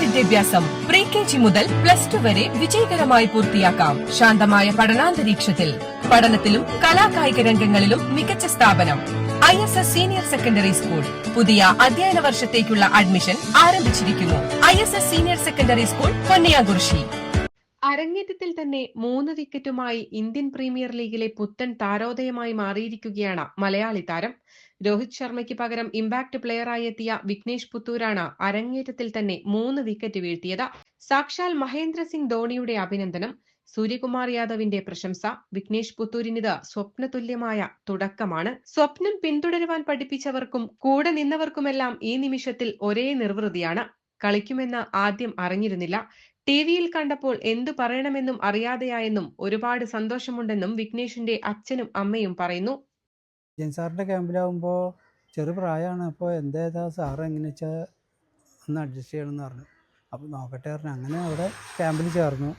വിദ്യാഭ്യാസം pre K G മുതൽ plus two വരെ വിജയകരമായി പൂർത്തിയാക്കാം. ശാന്തമായ പഠനാന്തരീക്ഷത്തിൽ പഠനത്തിലും കലാകായിക രംഗങ്ങളിലും മികച്ച സ്ഥാപനം. I S S senior secondary school. പുതിയ അധ്യയന വർഷത്തേക്കുള്ള അഡ്മിഷൻ ആരംഭിച്ചിരിക്കുന്നു. I S S senior secondary school Ponniyakurshi അരങ്ങേറ്റത്തിൽ തന്നെ മൂന്ന് വിക്കറ്റുമായി ഇന്ത്യൻ പ്രീമിയർ ലീഗിലെ പുത്തൻ താരോദയമായി മാറിയിരിക്കുകയാണ് മലയാളി താരം. രോഹിത് ശർമ്മയ്ക്ക് പകരം ഇമ്പാക്ട് പ്ലെയറായി എത്തിയ വിഘ്നേഷ് പുത്തൂരാണ് അരങ്ങേറ്റത്തിൽ തന്നെ മൂന്ന് വിക്കറ്റ് വീഴ്ത്തിയത്. സാക്ഷാൽ മഹേന്ദ്ര സിംഗ് ധോണിയുടെ അഭിനന്ദനം സൂര്യകുമാർ യാദവിന്റെ പ്രശംസ വിഘ്നേഷ് പുത്തൂരിനിത് സ്വപ്നതുല്യമായ തുടക്കമാണ്. സ്വപ്നം പിന്തുടരുവാൻ പഠിപ്പിച്ചവർക്കും കൂടെ നിന്നവർക്കുമെല്ലാം ഈ നിമിഷത്തിൽ ഒരേ നിർവൃതിയാണ്. കളിക്കുമെന്ന് ആദ്യം അറിഞ്ഞിരുന്നില്ല. ടി വിയിൽ കണ്ടപ്പോൾ എന്തു പറയണമെന്നും അറിയാതെയായെന്നും ഒരുപാട് സന്തോഷമുണ്ടെന്നും വിഘ്നേഷിന്റെ അച്ഛനും അമ്മയും പറയുന്നു. ജെൻ സാറിന്റെ ക്യാമ്പിലാവുമ്പോൾ ചെറു പ്രായമാണ് അപ്പോൾ എന്തേതാ സാറ് എങ്ങനെ വെച്ചാൽ ഒന്ന് അഡ്ജസ്റ്റ് ചെയ്യണമെന്ന് പറഞ്ഞു. അപ്പോൾ നോക്കട്ടെ പറഞ്ഞു. അങ്ങനെ അവിടെ ക്യാമ്പിൽ ചേർന്നു.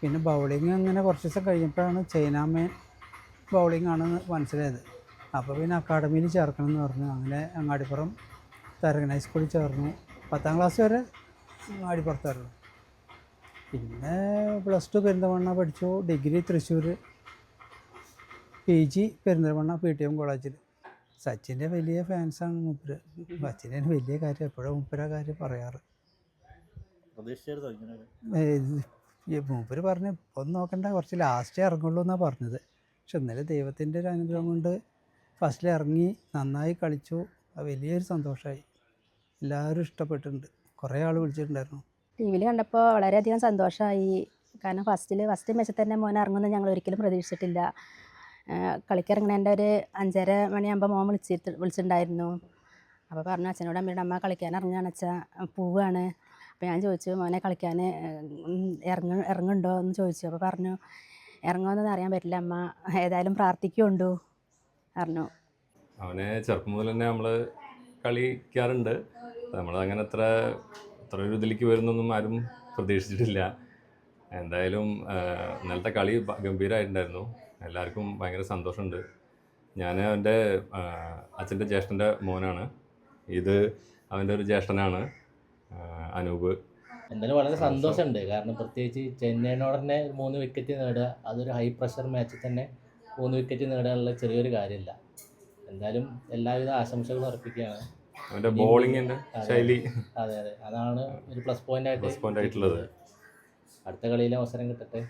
പിന്നെ ബൗളിങ് അങ്ങനെ കുറച്ച് ദിവസം കഴിഞ്ഞപ്പോഴാണ് ചൈനാമേൻ ബൗളിംഗ് ആണെന്ന് മനസ്സിലായത്. അപ്പോൾ പിന്നെ അക്കാഡമിയിൽ ചേർക്കണം എന്ന് പറഞ്ഞു. അങ്ങനെ അങ്ങാടിപ്പുറം തരകൻ ഹൈസ്കൂളിൽ ചേർന്നു. പത്താം ക്ലാസ് വരെ അങ്ങാടിപ്പുറത്തായിരുന്നു. പിന്നെ പ്ലസ് ടു പെരിന്തമണ്ണ പഠിച്ചു. Degree Thrissur P G Perinthalmanna P T M കോളേജിൽ സച്ചിന്റെ വലിയ ഫാൻസാണ് മൂപ്പര്. സച്ചിന്റെ വലിയ കാര്യം എപ്പോഴും മൂപ്പര കാര്യം പറയാറ്. മൂപ്പര് പറഞ്ഞു ഒന്ന് നോക്കണ്ട കുറച്ച് ലാസ്റ്റേ ഇറങ്ങുള്ളൂ എന്നാണ് പറഞ്ഞത്. പക്ഷെ ഇന്നലെ ദൈവത്തിന്റെ ഒരു അനുഗ്രഹം കൊണ്ട് ഫസ്റ്റിൽ ഇറങ്ങി നന്നായി കളിച്ചു. അത് വലിയൊരു സന്തോഷമായി എല്ലാവരും ഇഷ്ടപ്പെട്ടിട്ടുണ്ട്. കുറേ ആൾ വിളിച്ചിട്ടുണ്ടായിരുന്നു. ടി വിയിൽ കണ്ടപ്പോൾ വളരെയധികം സന്തോഷമായി. കാരണം ഫസ്റ്റിൽ ഫസ്റ്റ് മെച്ചത്തന്നെ തന്നെ മോനെ ഇറങ്ങുമെന്ന് ഞങ്ങൾ ഒരിക്കലും പ്രതീക്ഷിച്ചിട്ടില്ല. കളിക്കിറങ്ങണേന്റെ ഒരു അഞ്ചര മണിയാകുമ്പോൾ മോൻ വിളിച്ചിട്ട് വിളിച്ചിട്ടുണ്ടായിരുന്നു. അപ്പോൾ പറഞ്ഞു അച്ഛനോട് അമ്മയോട് അമ്മ കളിക്കാൻ ഇറങ്ങുകയാണ് അച്ഛാ പോവുകയാണ് അപ്പോൾ ഞാൻ ചോദിച്ചു മോനെ കളിക്കാൻ ഇറങ്ങ ഇറങ്ങുന്നുണ്ടോ എന്ന് ചോദിച്ചു. അപ്പോൾ പറഞ്ഞു ഇറങ്ങുമെന്നൊന്നും അറിയാൻ പറ്റില്ല അമ്മ ഏതായാലും പ്രാർത്ഥിക്കുണ്ടു പറഞ്ഞു. അവനെ ചെറുപ്പം മുതൽ തന്നെ നമ്മൾ കളിക്കാറുണ്ട്. നമ്മൾ അങ്ങനെ അത്ര അത്ര ഒരു ഇതിലേക്ക് വരുന്നൊന്നും ആരും പ്രതീക്ഷിച്ചിട്ടില്ല. എന്തായാലും ഇന്നലത്തെ കളി ഗംഭീരമായിട്ടുണ്ടായിരുന്നു എല്ലാവർക്കും ഭയങ്കര സന്തോഷമുണ്ട്. ഞാൻ അവന്റെ അച്ഛന്റെ ജ്യേഷ്ഠന്റെ മോനാണ്. ഇത് അവന്റെ ഒരു ജ്യേഷ്ഠനാണ് അനൂപ്. എന്തായാലും വളരെ സന്തോഷമുണ്ട്. കാരണം പ്രത്യേകിച്ച് ചെന്നൈനോട് തന്നെ മൂന്ന് വിക്കറ്റ് നേടുക അതൊരു ഹൈ പ്രഷർ മാച്ചിൽ തന്നെ മൂന്ന് വിക്കറ്റ് നേടാനുള്ള ചെറിയൊരു കാര്യമില്ല. എന്തായാലും എല്ലാവിധ ആശംസകളും അർപ്പിക്കുകയാണ്. അവന്റെ ബോളിങ്ങിന്റെ ശൈലി. അതെ അതെ. അതാണ് ഒരു പ്ലസ് പോയിന്റ് ആയിട്ട് പ്ലസ് പോയിന്റ് ആയിട്ടുള്ളത്. അടുത്ത കളിയിൽ അവസരം കിട്ടട്ടെ?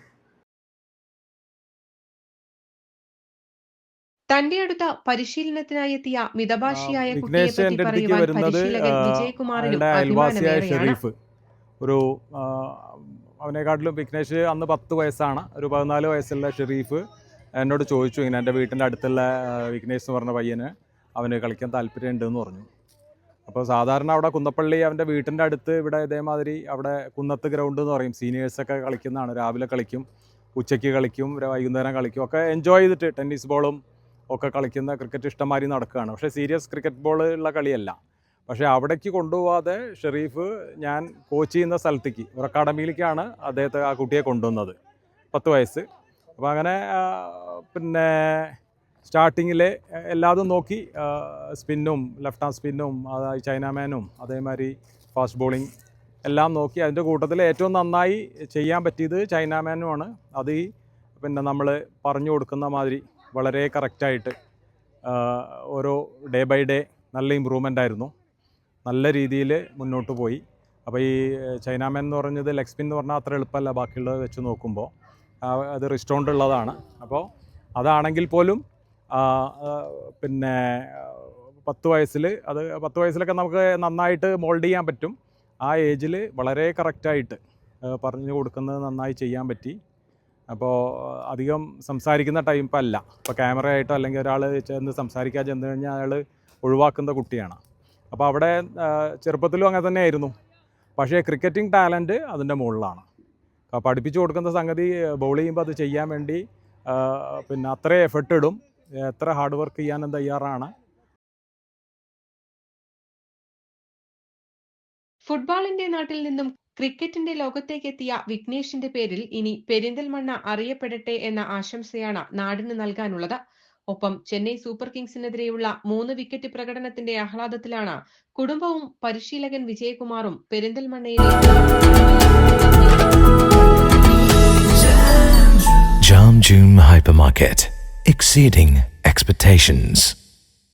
തന്റെ അടുത്ത പരിശീലനത്തിനായി എത്തിയ മിതഭാഷിയായ ആ, കുട്ടിയെ വിഘ്നേഷ് പറ്റി എന്റെ അടുത്തേക്ക് പറയുവാൻ പരിശീലകൻ ആ, വിജയകുമാറിനും അയാളുടെ അയൽവാസിയായ അഭിമാനമേറെയാണ്. ഒരു അവനെക്കാട്ടിലും വിഘ്നേഷ് അന്ന് പത്ത് വയസ്സാണ്. ഒരു പതിനാല് വയസ്സുള്ള ഷെറീഫ് എന്നോട് ചോദിച്ചു ഇങ്ങനെ എന്റെ വീട്ടിന്റെ അടുത്തുള്ള വിഘ്നേഷ് എന്ന് പറഞ്ഞ പയ്യന് അവന് കളിക്കാൻ താല്പര്യമുണ്ടെന്ന് പറഞ്ഞു. അപ്പോൾ സാധാരണ അവിടെ കുന്നപ്പള്ളി അവന്റെ വീട്ടിന്റെ അടുത്ത് ഇവിടെ ഇതേമാതിരി അവിടെ കുന്നത്ത് ഗ്രൗണ്ട് എന്ന് പറയും. സീനിയേഴ്സൊക്കെ കളിക്കുന്നതാണ്. രാവിലെ കളിക്കും ഉച്ചയ്ക്ക് കളിക്കും വൈകുന്നേരം കളിക്കും ഒക്കെ എൻജോയ് ചെയ്തിട്ട് ടെന്നീസ് ബോളും ഒക്കെ കളിക്കുന്ന ക്രിക്കറ്റ് ഇഷ്ടംമാതിരി നടക്കുകയാണ്. പക്ഷേ സീരിയസ് ക്രിക്കറ്റ് ബോൾ ഉള്ള കളിയല്ല. പക്ഷേ അവിടേക്ക് കൊണ്ടുപോവാതെ ഷെറീഫ് ഞാൻ കോച്ച് ചെയ്യുന്ന സ്ഥലത്തേക്ക് ഒരു അക്കാഡമിയിലേക്കാണ് അദ്ദേഹത്തെ ആ കുട്ടിയെ കൊണ്ടുവന്നത്. പത്ത് വയസ്സ്. അപ്പോൾ അങ്ങനെ പിന്നെ സ്റ്റാർട്ടിങ്ങിൽ എല്ലാതും നോക്കി സ്പിന്നും ലെഫ്റ്റ് ഹാൻഡ് സ്പിന്നും അതായത് ചൈനാമാനും അതേമാതിരി ഫാസ്റ്റ് ബോളിംഗ് എല്ലാം നോക്കി അതിന്റെ കൂട്ടത്തിൽ ഏറ്റവും നന്നായി ചെയ്യാൻ പറ്റിയത് ചൈനാമാനുമാണ് അത് ഈ പിന്നെ നമ്മൾ പറഞ്ഞു കൊടുക്കുന്ന മാതിരി വളരെ കറക്റ്റായിട്ട് ഓരോ ഡേ ബൈ ഡേ നല്ല ഇമ്പ്രൂവ്മെന്റ് ആയിരുന്നു. നല്ല രീതിയിൽ മുന്നോട്ട് പോയി. അപ്പോൾ ഈ ചൈനാമൻ എന്ന് പറഞ്ഞത് ലെഗ് സ്പിൻ എന്ന് പറഞ്ഞാൽ അത്ര എളുപ്പമല്ല ബാക്കിയുള്ളത് വെച്ച് നോക്കുമ്പോൾ അത് റിസ്റ്റോണ്ട് ഉള്ളതാണ്. അപ്പോൾ അതാണെങ്കിൽ പോലും പിന്നെ പത്ത് വയസ്സിൽ അത് പത്ത് വയസ്സിലൊക്കെ നമുക്ക് നന്നായിട്ട് മോൾഡ് ചെയ്യാൻ പറ്റും. ആ ഏജിൽ വളരെ കറക്റ്റായിട്ട് പറഞ്ഞു കൊടുക്കുന്നത് നന്നായി ചെയ്യാൻ പറ്റി. അപ്പോൾ അധികം സംസാരിക്കുന്ന ടൈം ഇപ്പം അല്ല. ഇപ്പോൾ ക്യാമറ ആയിട്ടോ അല്ലെങ്കിൽ ഒരാൾ ചെന്ന് സംസാരിക്കാൻ ചെന്ന് കഴിഞ്ഞാൽ അയാൾ ഒഴിവാക്കുന്ന കുട്ടിയാണ്. അപ്പോൾ അവിടെ ചെറുപ്പത്തിലും അങ്ങനെ തന്നെയായിരുന്നു. പക്ഷേ ക്രിക്കറ്റിംഗ് ടാലന്റ് അതിന്റെ മുകളിലാണ്. പഠിപ്പിച്ചു കൊടുക്കുന്ന സംഗതി ബോൾ ചെയ്യുമ്പോൾ അത് ചെയ്യാൻ വേണ്ടി പിന്നെ അത്ര എഫർട്ട് ഇടും. എത്ര ഹാർഡ് വർക്ക് ചെയ്യാനും തയ്യാറാണ്. ഫുട്ബോളിന്റെ നാട്ടിൽ നിന്നും ക്രിക്കറ്റിന്റെ ലോകത്തേക്കെത്തിയ വിഘ്നേഷിന്റെ പേരിൽ ഇനി പെരിന്തൽമണ്ണ അറിയപ്പെടട്ടെ എന്ന ആശംസയാണ് നാടിന് നൽകാനുള്ളത് ഒപ്പം ചെന്നൈ സൂപ്പർ കിങ്സിനെതിരെയുള്ള മൂന്ന് വിക്കറ്റ് പ്രകടനത്തിന്റെ ആഹ്ലാദത്തിലാണ് കുടുംബവും പരിശീലകൻ വിജയകുമാറും പെരിന്തൽമണ്ണയിലെ Jam June Hypermarket, exceeding expectations.